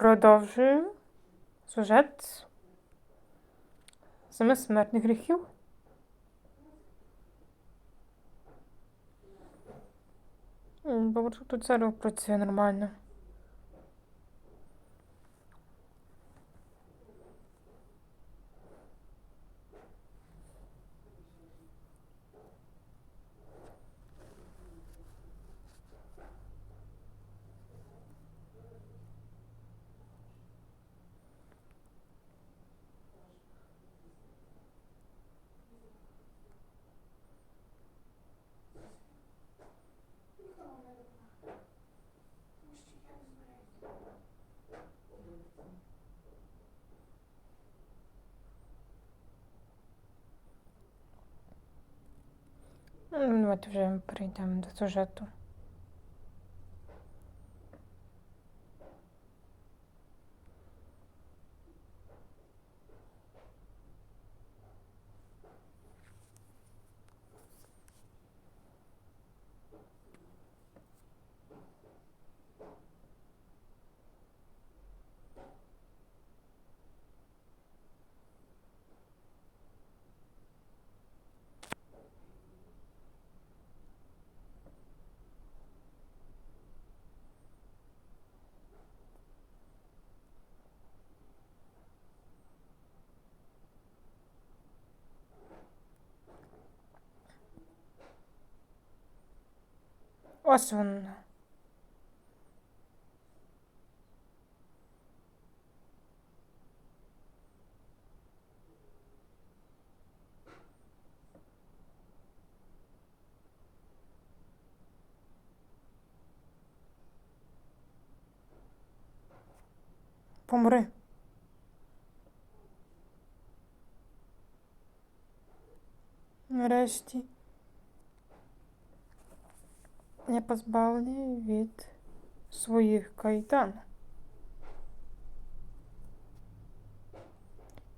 Продовжую сюжет семи смертних гріхів. Бо тут церква працює нормально. Ну, Давайте вже перейдемо до сюжету. Ось воно. Помри. Нарешті. Я позбавлений від своїх кайдан.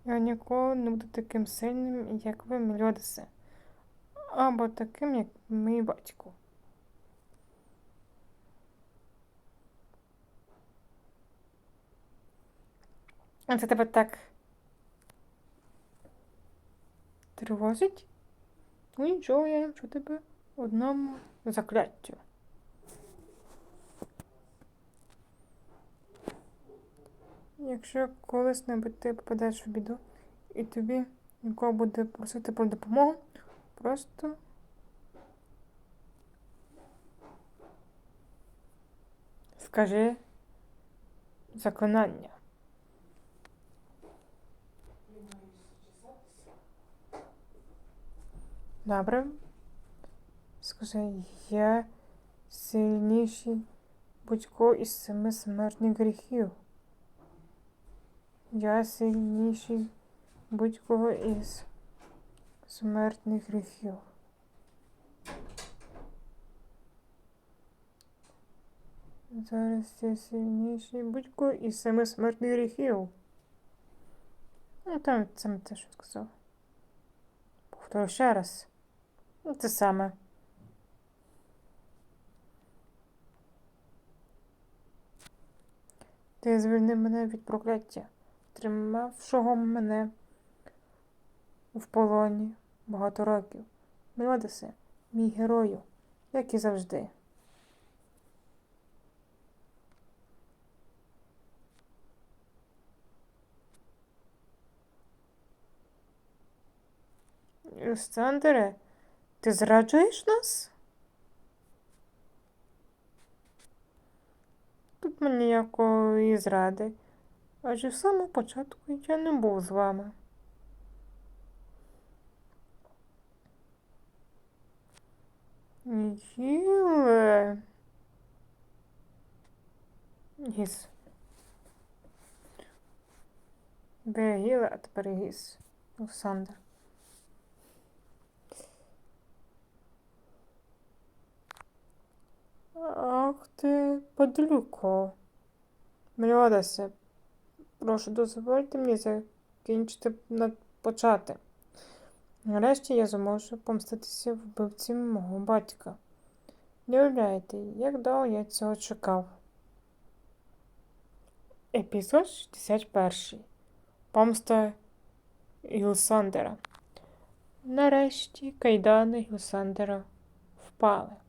Я ніколи не буду таким сильним, як ви, Мельодисе. Або таким, як мій батько. А це тебе так тривожить? Ну нічого, я навчу тебе одному закляттю. Якщо колись-небудь ти попадеш в біду, і тобі нікого буде просити про допомогу, просто скажи заклинання. Добре. Скажи, я сильніший будь-кого із семи смертних гріхів. Я сильніший будь-кого із смертних гріхів. Зараз я сильніший будь-кого із семи смертних гріхів. Ну, там саме те, що сказав. Повторю ще раз. Ну, те саме. Ти звільнив мене від прокляття, тримавшого мене в полоні багато років. Мелодисе, мій герою, як і завжди. Олександре, ти зраджуєш нас? Тут мені ніякої зради. Адже в самому початку я не був з вами. Гіле. Гіс. Де гіле, а тепер гіс. Олександр. Падлюко. Меліодасе, прошу, дозвольте мені закінчити почати. Нарешті я зможу помститися вбивці мого батька. Не уявляєте, як довго я цього чекав. Епізод 61. Помста Гілсандера. Нарешті кайдани Гілсандера впали.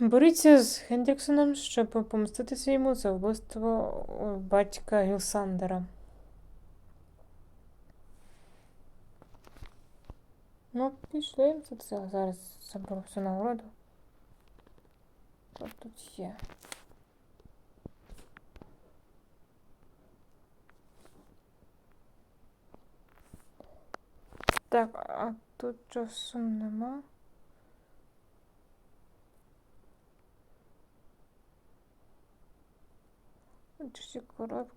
Боріться з Хендріксоном, щоб помститися йому за вбивство е, батька Гілсандера. Ну, пішли це це. Зараз заберу всю нагороду. Що тут є? Так, а тут часу нема. Düşük grup.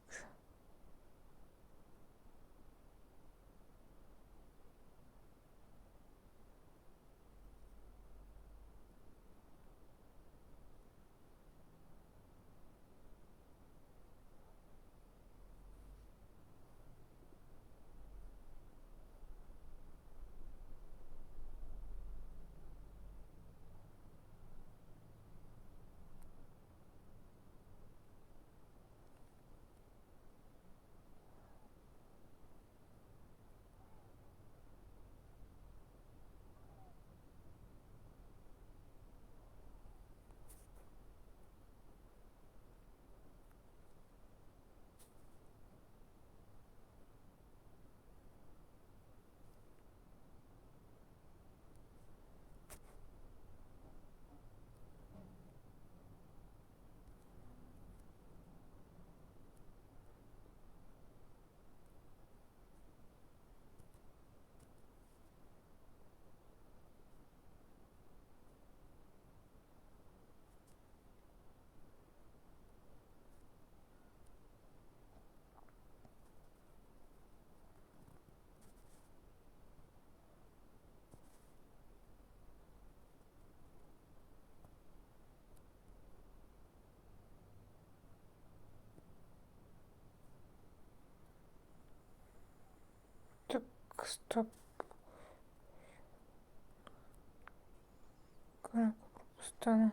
スタップ。スタッ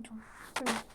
пропустила. Нічого.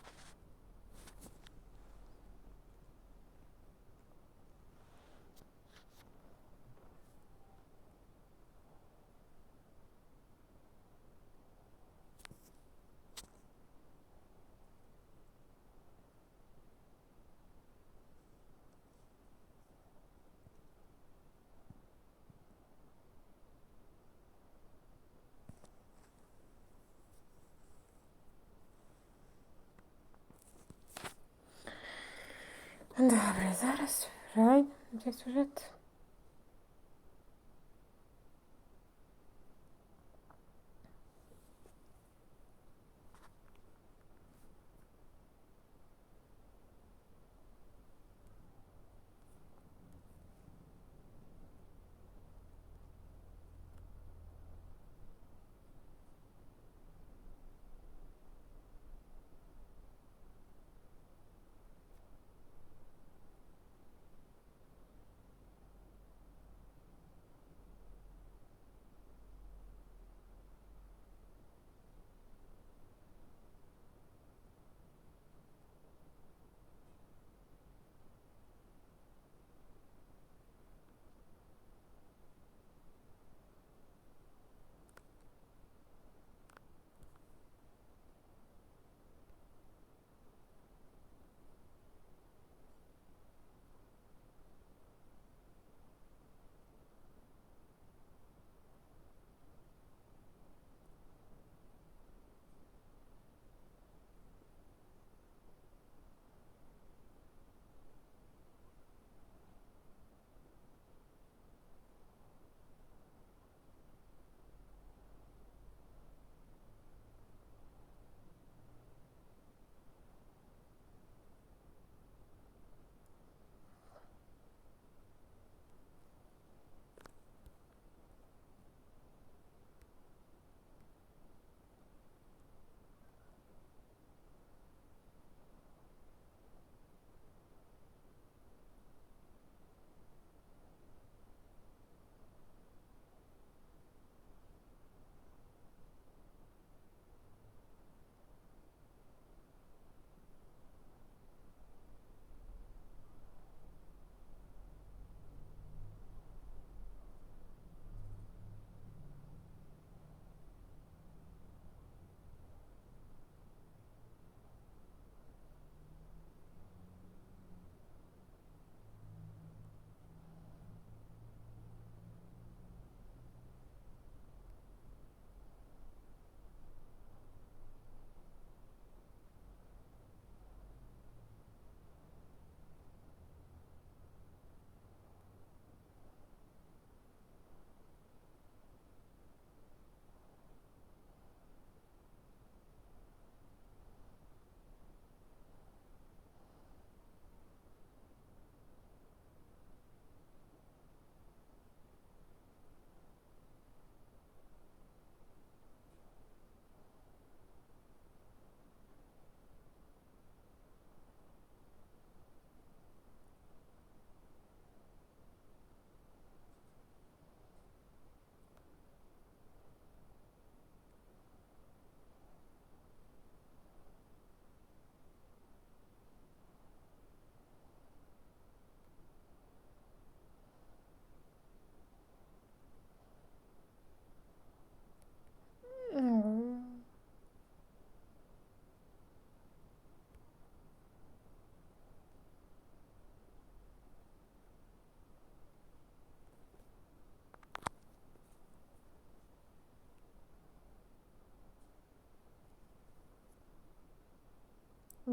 Добре, зараз грай цей сюжет.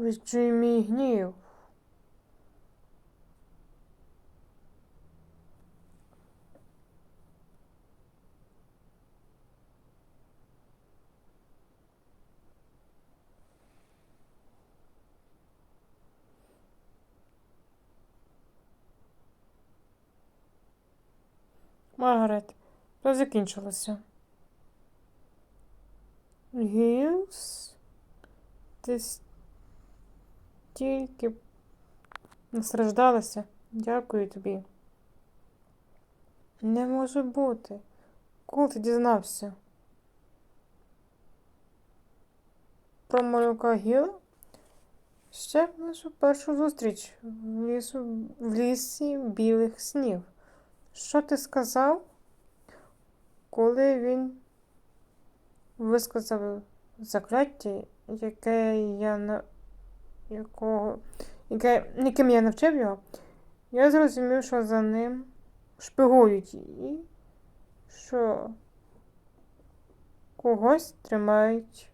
Відчуй мій гнів. Маргарет, то закінчилося. Гілс? Ти стільки настраждалася. Дякую тобі. Не може бути. Коли ти дізнався? про малюка Гіла? Ще б нашу першу зустріч в, лісу, в лісі білих снів. Що ти сказав, коли він висказав закляття, яке я на якого, яке, яким я навчив його, я зрозумів, що за ним шпигують і що когось тримають.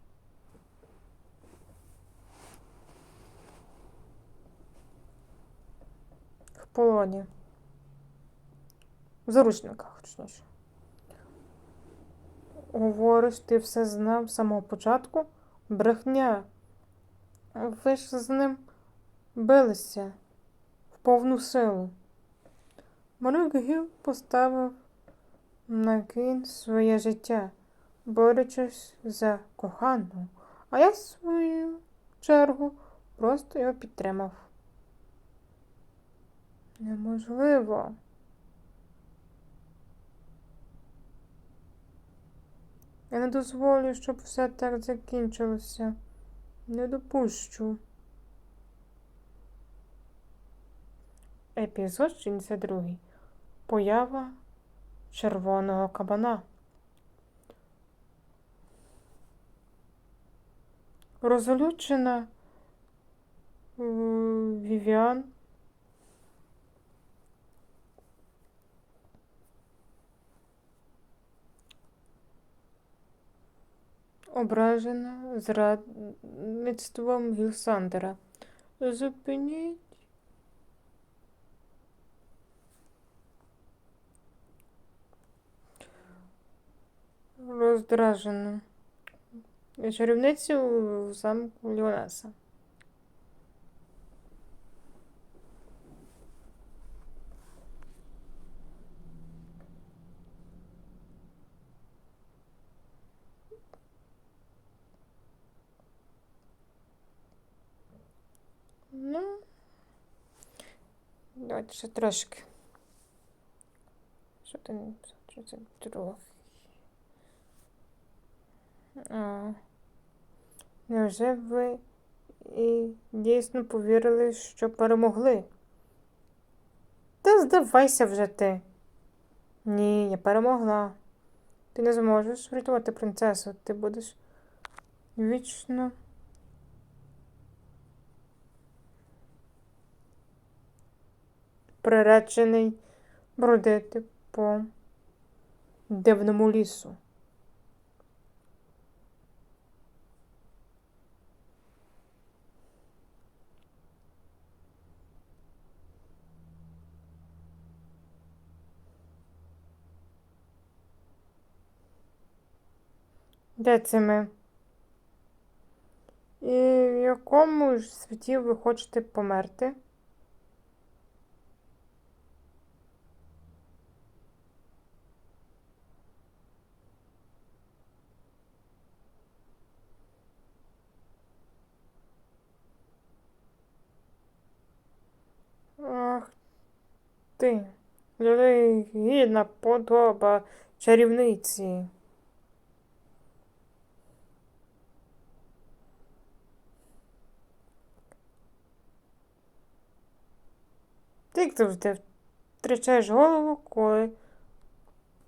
В полоні. В заручниках, точніше. Говориш, ти все знав з самого початку? Брехня. Ви ж з ним билися в повну силу. Малюк Гіл поставив на кін своє життя, борючись за кохану, а я в свою чергу просто його підтримав. Неможливо. Я не дозволю, щоб все так закінчилося. Не допущу. Епізод 62. Поява червоного кабана. Розлючена е, Вівіан ображена зрадництвом Гілсандера. Зупиніть. Роздражена. Чарівницю в замку Ліонаса. Ну, давайте ще трошки. Що ти це трохи? А, невже ви і дійсно повірили, що перемогли? Та здавайся вже ти. Ні, я перемогла. Ти не зможеш врятувати принцесу. Ти будеш вічно. Приречений бродити по дивному лісу. Де це ми? І в якому ж світі ви хочете померти? Ти, гідна подоба чарівниці. Ти завжди втрачаєш голову, коли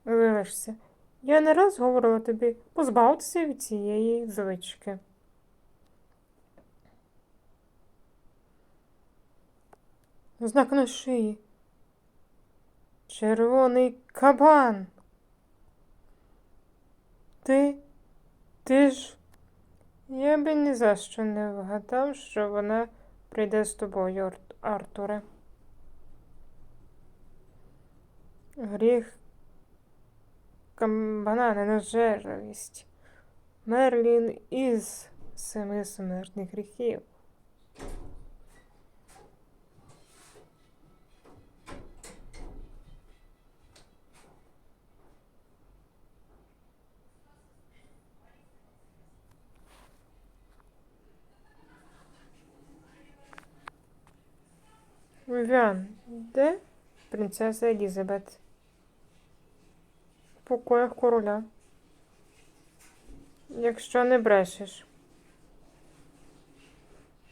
вилишся. Я не раз говорила тобі позбавтеся від цієї звички. Знак на шиї. Червоний кабан. Ти, ти ж. Я би ні за що не вгадав, що вона прийде з тобою, Артуре. Гріх кабана ненажерливість. Мерлін із семи смертних гріхів. Вівіан, де принцеса Елізабет? В покоях короля. Якщо не брешеш.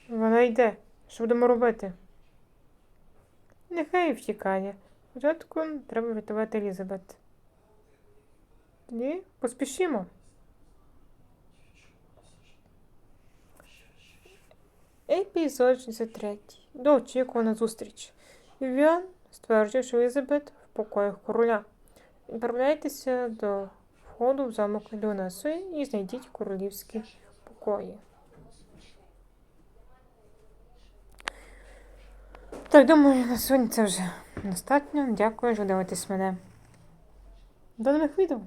Вона йде. Що будемо робити? Нехай втікає. Спочатку треба врятувати Елізабет. Тоді поспішимо. Епізод 63. Доочікувана зустріч. Вівіан стверджує, що Елізабет в покоях короля. Відправляйтеся до входу в замок Леонесої і знайдіть королівські покої. Так, думаю, на сьогодні це вже достатньо. Дякую, що дивитесь мене. До нових відео!